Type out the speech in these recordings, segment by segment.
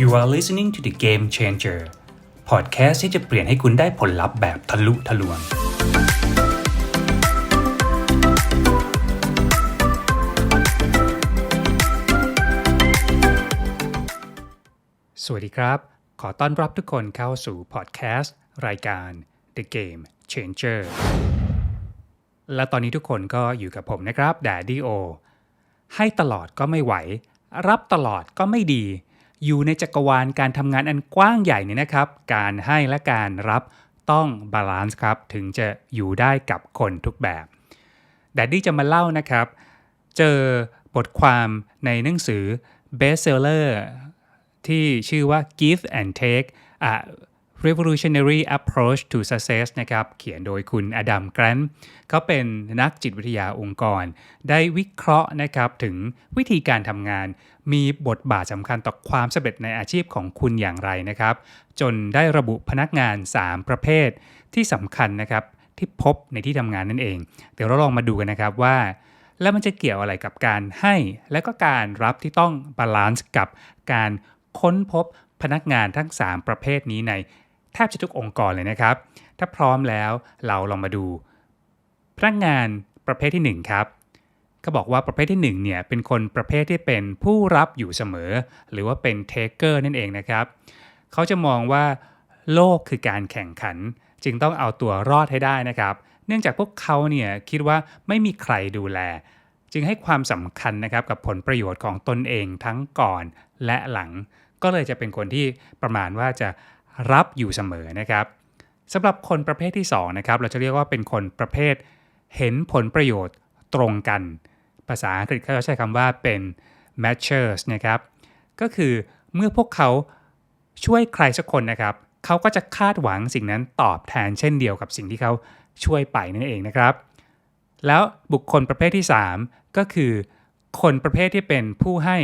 You are listening to the Game Changer podcast ที่จะเปลี่ยนให้คุณได้ผลลัพธ์แบบทะลุทะลวง สวัสดีครับ ขอต้อนรับทุกคนเข้าสู่พอดแคสต์รายการ The Game Changer และตอนนี้ทุกคนก็อยู่กับผมนะครับ Daddy O ให้ตลอดก็ไม่ไหว รับตลอดก็ไม่ดี อยู่ในจักรวาลการทำงานอันกว้างใหญ่เนี่ยนะครับ การให้และการรับต้องบาลานซ์ครับ ถึงจะอยู่ได้กับคนทุกแบบแดดดี้จะมาเล่านะครับ เจอบทความในหนังสือ bestseller ที่ชื่อว่า Give and Take a Revolutionary Approach to Success นะครับเขียนโดยคุณอดัมแกรนเขาเป็นนักจิตวิทยาองค์กร ได้วิเคราะห์นะครับถึงวิธีการทำงาน มีบทบาทสำคัญต่อความสำเร็จในอาชีพของคุณอย่างไรนะครับ จนได้ระบุพนักงาน 3 ประเภทที่สำคัญนะครับที่พบในที่ทำงานนั่นเอง เดี๋ยวเราลองมาดูกันนะครับว่า แล้วมันจะเกี่ยวอะไรกับการให้ และก็การรับที่ต้องบาลานซ์กับการค้นพบพนักงานทั้ง 3 ประเภทนี้ใน แทบจะทุกองค์กรเลยนะครับ ถ้าพร้อมแล้วเราลองมาดู พนักงานประเภทที่ 1 ครับก็บอกว่าประเภทที่1เนี่ยเป็นคนประเภทที่เป็นผู้รับอยู่เสมอ หรือว่าเป็นเทเกอร์นั่นเองนะครับเขาจะมองว่าโลกคือการแข่งขัน จึงต้องเอาตัวรอดให้ได้นะครับ เนื่องจากพวกเขาเนี่ยคิดว่าไม่มีใครดูแล จึงให้ความสำคัญนะครับกับผลประโยชน์ของตนเองทั้งก่อนและหลัง ก็เลยจะเป็นคนที่ประมาณว่าจะ รับอยู่เสมอนะครับสำหรับคนประเภทที่2นะครับเราจะเรียกว่าเป็นคนประเภท เห็นผลประโยชน์ตรงกัน ภาษาอังกฤษเขาใช้คำว่าเป็น matchers นะครับก็คือเมื่อพวกเขาช่วยใครสักคนนะครับเขาก็จะคาดหวังสิ่งนั้นตอบแทนเช่นเดียวกับสิ่งที่เขาช่วยไปนั่นเองนะครับ แล้วบุคคลประเภทที่ 3 ก็คือ คนประเภทที่เป็นผู้ให้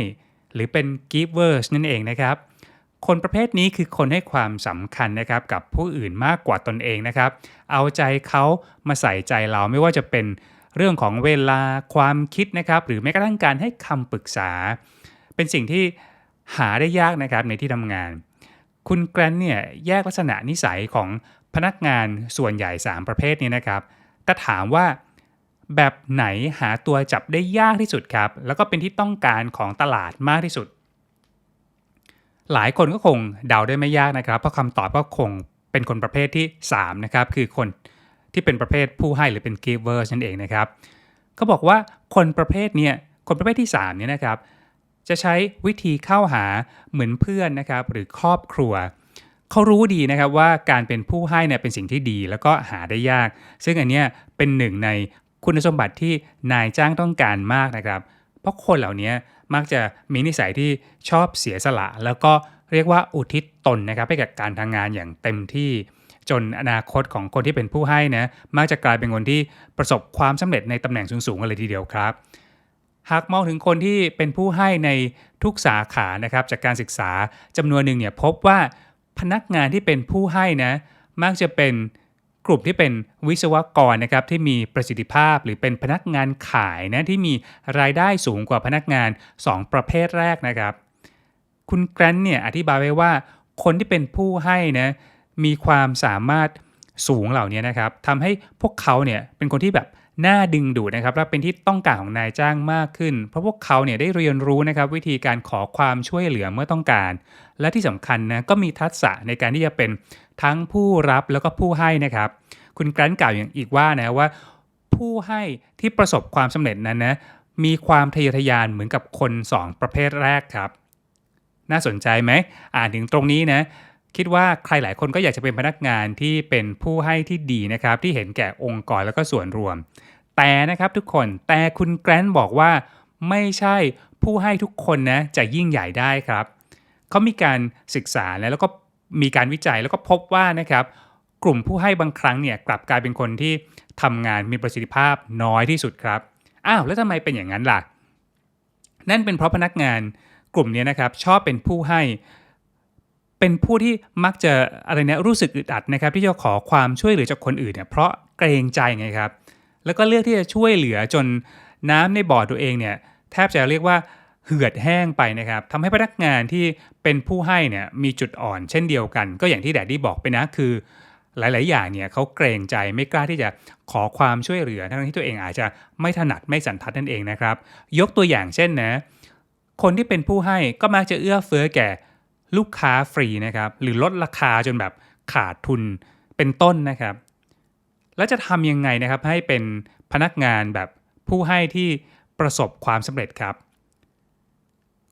หรือเป็น givers นั่นเองนะครับ คนประเภทนี้คือคนให้ความสำคัญนะครับกับผู้อื่นมากกว่าตนเองนะครับ เอาใจเขามาใส่ใจเราไม่ว่าจะเป็นเรื่องของเวลาความคิดนะครับ หรือแม้กระทั่งการให้คำปรึกษา เป็นสิ่งที่หาได้ยากนะครับในที่ทำงาน คุณแกรนเนี่ยแยกลักษณะนิสัยของพนักงานส่วนใหญ่ 3 ประเภทนี้นะครับแต่ถามว่าแบบไหนหาตัวจับได้ยากที่สุดครับ แล้วก็เป็นที่ต้องการของตลาดมากที่สุด หลายคนก็คงเดาได้ไม่ยากนะครับ เพราะคำตอบก็คงเป็นคนประเภทที่ 3 นะครับ คือคนที่เป็นประเภทผู้ให้หรือเป็น givers นั่นเองนะครับเขาบอกว่าคนประเภทเนี้ยคนประเภทที่3เนี่ยนะครับ จะใช้วิธีเข้าหาเหมือนเพื่อนนะครับหรือครอบครัวเขารู้ดีนะครับว่าการเป็นผู้ให้เนี่ยเป็นสิ่งที่ดี แล้วก็หาได้ยาก ซึ่งอันเนี้ยเป็นหนึ่งในคุณสมบัติที่นายจ้างต้องการมากนะครับเเพราะคนเหล่านี้มักจะมีนิสัยที่ชอบเสียสละ แล้วก็เรียกว่าอุทิศตนนะครับให้กับการทำงานอย่างเต็มที่จนอนาคตของคนที่เป็นผู้ให้นะมักจะกลายเป็นคนที่ประสบความสำเร็จในตำแหน่งสูงๆกันเลยทีเดียวครับ หากมองถึงคนที่เป็นผู้ให้ในทุกสาขานะครับจากการศึกษาจำนวนหนึ่งเนี่ยพบว่าพนักงานที่เป็นผู้ให้นะมักจะเป็น กลุ่มที่เป็นวิศวกรนะครับที่มีประสิทธิภาพหรือเป็นพนักงานขายนะที่มีรายได้สูงกว่าพนักงาน 2 ประเภทแรกนะครับ คุณแกรนเนี่ยอธิบายไว้ว่าคนที่เป็นผู้ให้นะมีความสามารถสูงเหล่านี้นะครับทำให้พวกเขาเนี่ยเป็นคนที่แบบ น่าดึงดูดนะครับและเป็นที่ต้องการของนายจ้างมากขึ้น เพราะพวกเขาเนี่ยได้เรียนรู้นะครับวิธีการขอความช่วยเหลือเมื่อต้องการ และที่สำคัญนะก็มีทักษะในการที่จะเป็นทั้งผู้รับแล้วก็ผู้ให้นะครับ คุณแกรนกล่าวอย่างอีกว่านะว่า ผู้ให้ที่ประสบความสำเร็จนั้นนะมีความทะเยอทะยานเหมือนกับคน 2 ประเภทแรกครับ น่าสนใจไหมอ่านถึงตรงนี้นะ คิดว่าใครหลายคนก็อยากจะเป็นพนักงานที่เป็นผู้ให้ที่ดีนะครับ ที่เห็นแก่องค์กรแล้วก็ส่วนรวม แต่นะครับทุกคนแต่คุณแกรนบอกว่าไม่ใช่ผู้ให้ทุกคนนะจะยิ่งใหญ่ได้ครับเขามีการศึกษาแล้วก็มีการวิจัยแล้วก็พบว่านะครับ กลุ่มผู้ให้บางครั้งเนี่ยกลับกลายเป็นคนที่ทำงานมีประสิทธิภาพน้อยที่สุดครับอ้าวแล้วทำไมเป็นอย่างนั้นล่ะ นั่นเป็นเพราะพนักงานกลุ่มนี้นะครับชอบเป็นผู้ให้ เป็นผู้ที่มักจะอะไรเนี่ยรู้สึกอึดอัดนะครับ ที่จะขอความช่วยเหลือจากคนอื่นเนี่ยเพราะเกรงใจไงครับ แล้วก็เลือกที่จะช่วยเหลือจนน้ำในบ่อตัวเองเนี่ยแทบจะเรียกว่าเหือดแห้งไปนะครับทำให้พนักงานที่เป็นผู้ให้เนี่ยมีจุดอ่อนเช่นเดียวกัน ก็อย่างที่แดดดี้บอกไปนะคือหลาย ๆ อย่างเนี่ยเขาเกรงใจไม่กล้าที่จะขอความช่วยเหลือ ทั้งที่ตัวเองอาจจะไม่ถนัดไม่สันทัดนั่นเองนะครับ ยกตัวอย่างเช่นนะ คนที่เป็นผู้ให้ก็มักจะเอื้อเฟื้อแก่ ลูกค้าฟรีนะครับ หรือลดราคาจนแบบขาดทุนเป็นต้นนะครับ แล้วจะทำยังไงนะครับให้เป็นพนักงานแบบผู้ให้ที่ประสบความสำเร็จครับ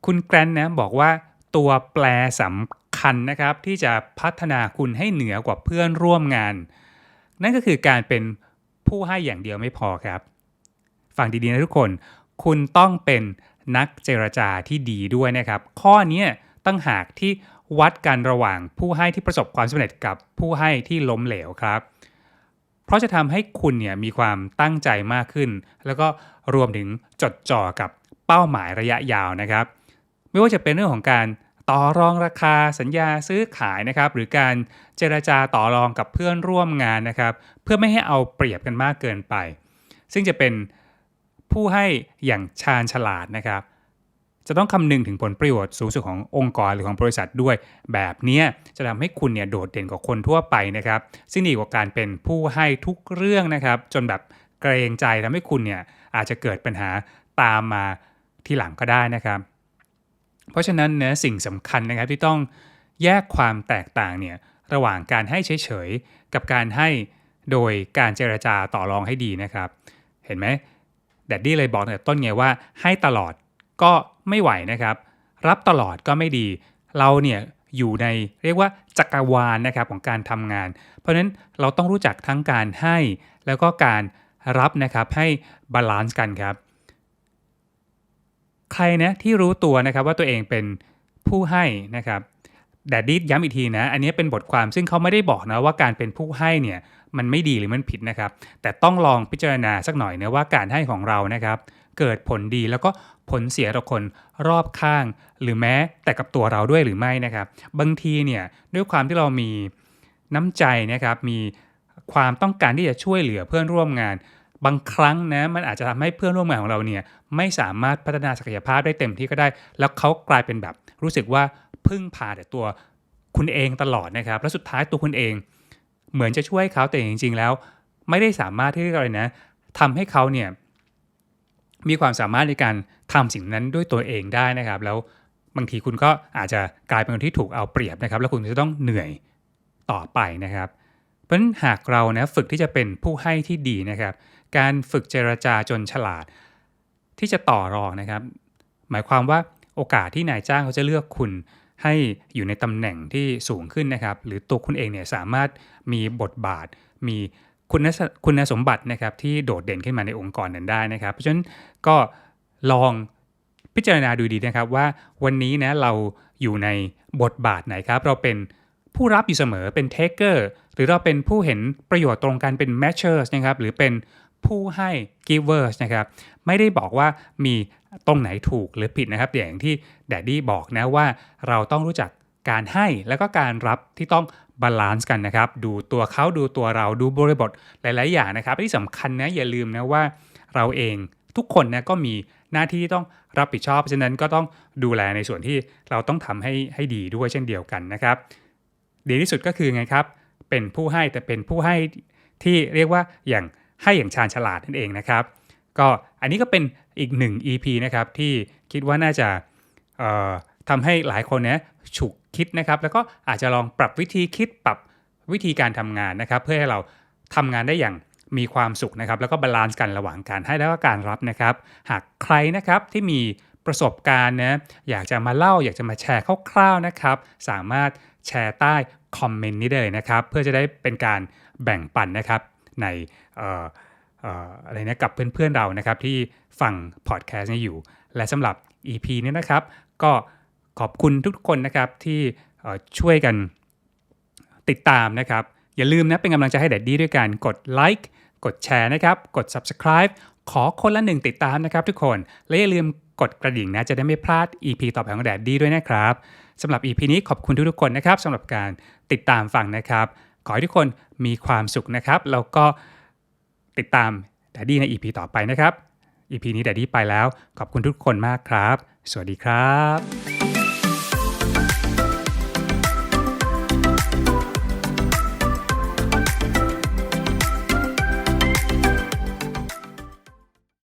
คุณแกรนนะบอกว่าตัวแปรสำคัญนะครับ ที่จะพัฒนาคุณให้เหนือกว่าเพื่อนร่วมงาน นั่นก็คือการเป็นผู้ให้อย่างเดียวไม่พอครับ ฟังดีๆนะทุกคน คุณต้องเป็นนักเจรจาที่ดีด้วยนะครับ ข้อนี้ ตั้งหากที่วัดกันระหว่างผู้ให้ที่ประสบความสำเร็จกับผู้ให้ที่ล้มเหลวครับ เพราะจะทำให้คุณเนี่ยมีความตั้งใจมากขึ้น แล้วก็รวมถึงจดจ่อกับเป้าหมายระยะยาวนะครับ ไม่ว่าจะเป็นเรื่องของการต่อรองราคาสัญญาซื้อขายนะครับ หรือการเจรจาต่อรองกับเพื่อนร่วมงานนะครับ เพื่อไม่ให้เอาเปรียบกันมากเกินไป ซึ่งจะเป็นผู้ให้อย่างชาญฉลาดนะครับ จะต้องคำนึงถึงผลประโยชน์สูงสุดขององค์กรหรือของบริษัทด้วย แบบนี้จะทำให้คุณเนี่ยโดดเด่นกว่าคนทั่วไปนะครับซึ่งดีกว่าการเป็นผู้ให้ทุกเรื่องนะครับ จนแบบเกรงใจทำให้คุณเนี่ยอาจจะเกิดปัญหาตามมาทีหลังก็ได้นะครับ เพราะฉะนั้นเนะสิ่งสำคัญนะครับที่ต้องแยกความแตกต่างเนี่ยระหว่างการให้เฉยๆกับการให้โดยการเจรจาต่อรองให้ดีนะครับ เห็นไหมแดดดี้เลยบอกตั้งแต่ต้นไงว่าให้ตลอดก็ ไม่ไหวนะครับ รับตลอดก็ไม่ดี เราเนี่ยอยู่ในเรียกว่าจักรวาลนะครับของการทำงาน เพราะฉะนั้นเราต้องรู้จักทั้งการให้แล้วก็การรับนะครับให้บาลานซ์กันครับ ใครนะที่รู้ตัวนะครับว่าตัวเองเป็นผู้ให้นะครับแดดดี้ย้ำอีกทีนะ อันนี้เป็นบทความซึ่งเขาไม่ได้บอกนะว่าการเป็นผู้ให้เนี่ยมันไม่ดีหรือมันผิดนะครับ แต่ต้องลองพิจารณาสักหน่อยนะว่าการให้ของเรานะครับ เกิดผลดีแล้วก็ ผลเสียต่อคนรอบข้าง หรือแม้แต่กับตัวเราด้วยหรือไม่นะครับ บางทีเนี่ยด้วยความที่เรามีน้ำใจนะครับมีความต้องการที่จะช่วยเหลือเพื่อนร่วมงาน บางครั้งนะมันอาจจะทำให้เพื่อนร่วมงานของเราเนี่ยไม่สามารถพัฒนาศักยภาพได้เต็มที่ก็ได้ แล้วเขากลายเป็นแบบ รู้สึกว่าพึ่งพาแต่ตัวคุณเองตลอดนะครับ แล้วสุดท้ายตัวคุณเอง เหมือนจะช่วยเขาแต่จริง ๆ แล้ว ไม่ได้สามารถที่จะอะไรนะทำให้เขาเนี่ย มีความสามารถในการทำสิ่งนั้นด้วยตัวเองได้นะครับ แล้วบางทีคุณก็อาจจะกลายเป็นคนที่ถูกเอาเปรียบนะครับ แล้วคุณจะต้องเหนื่อยต่อไปนะครับ เพราะฉะนั้นหากเรานะฝึกที่จะเป็นผู้ให้ที่ดีนะครับ การฝึกเจรจาจนฉลาด ที่จะต่อรองนะครับ หมายความว่าโอกาสที่นายจ้างเขาจะเลือกคุณให้อยู่ในตำแหน่งที่สูงขึ้นนะครับ หรือตัวคุณเองเนี่ยสามารถมีบทบาทมี คุณคุณสมบัตินะครับที่โดดเด่นขึ้นมาในองค์กรนั้นได้นะครับ เพราะฉะนั้นก็ลองพิจารณาดูดีนะครับว่าวันนี้นะเราอยู่ในบทบาทไหนครับ เราเป็นผู้รับอยู่เสมอเป็นเทคเกอร์หรือเราเป็นผู้เห็นประโยชน์ตรงกันเป็น matchers นะครับหรือเป็นผู้ให้ givers นะครับไม่ได้บอกว่ามีตรงไหนถูกหรือผิดนะครับอย่างที่แดดดี้บอกนะว่าเราต้องรู้จัก การให้แล้วก็การรับที่ต้องบาลานซ์กันนะครับ ดูตัวเขาดูตัวเราดูบริบทหลาย ๆ อย่างนะครับ ที่สำคัญนะอย่าลืมนะว่าเราเองทุกคนนะก็มีหน้าที่ต้องรับผิดชอบเพราะฉะนั้นก็ต้องดูแลในส่วนที่เราต้องทำให้ให้ดีด้วยเช่นเดียวกันนะครับ ดีที่สุดก็คือไงครับ เป็นผู้ให้แต่เป็นผู้ให้ที่เรียกว่าอย่างให้อย่างชาญฉลาดนั่นเองนะครับ ก็อันนี้ก็เป็นอีกหนึ่ง EP นะครับที่คิดว่าน่าจะทำให้หลายคนเนี่ยฉุก คิดนะครับ แล้วก็อาจจะลองปรับวิธีคิดปรับวิธีการทำงานนะครับ เพื่อให้เราทำงานได้อย่างมีความสุขนะครับ แล้วก็บาลานซ์กันระหว่างการให้และก็การรับนะครับ หากใครนะครับที่มีประสบการณ์นะอยากจะมาเล่าอยากจะมาแชร์คร่าวๆนะครับ สามารถแชร์ใต้คอมเมนต์นี้เลยนะครับ เพื่อจะได้เป็นการแบ่งปันนะครับในอะไรนะกับเพื่อนๆเรานะครับที่ฟังพอดแคสต์นี้อยู่ และสำหรับ EP นี้นะครับ ก็ ขอบคุณทุกคนนะครับที่ช่วยกันติดตามนะครับ อย่าลืมนะเป็นกำลังใจให้แดดดี้ด้วยการกดไลค์กดแชร์นะครับ กด subscribe ขอคนละหนึ่งติดตามนะครับทุกคน และอย่าลืมกดกระดิ่งนะ จะได้ไม่พลาด EP ต่อไปของแดดดี้ด้วยนะครับสำหรับ EP นี้ขอบคุณทุกๆคนนะครับสำหรับการติดตามฟังนะครับ ขอให้ทุกคนมีความสุขนะครับ แล้วก็ติดตามแดดดี้ใน EP ต่อไปนะครับ EP นี้แดดดี้ไปแล้ว ขอบคุณทุกคนมากครับ สวัสดีครับ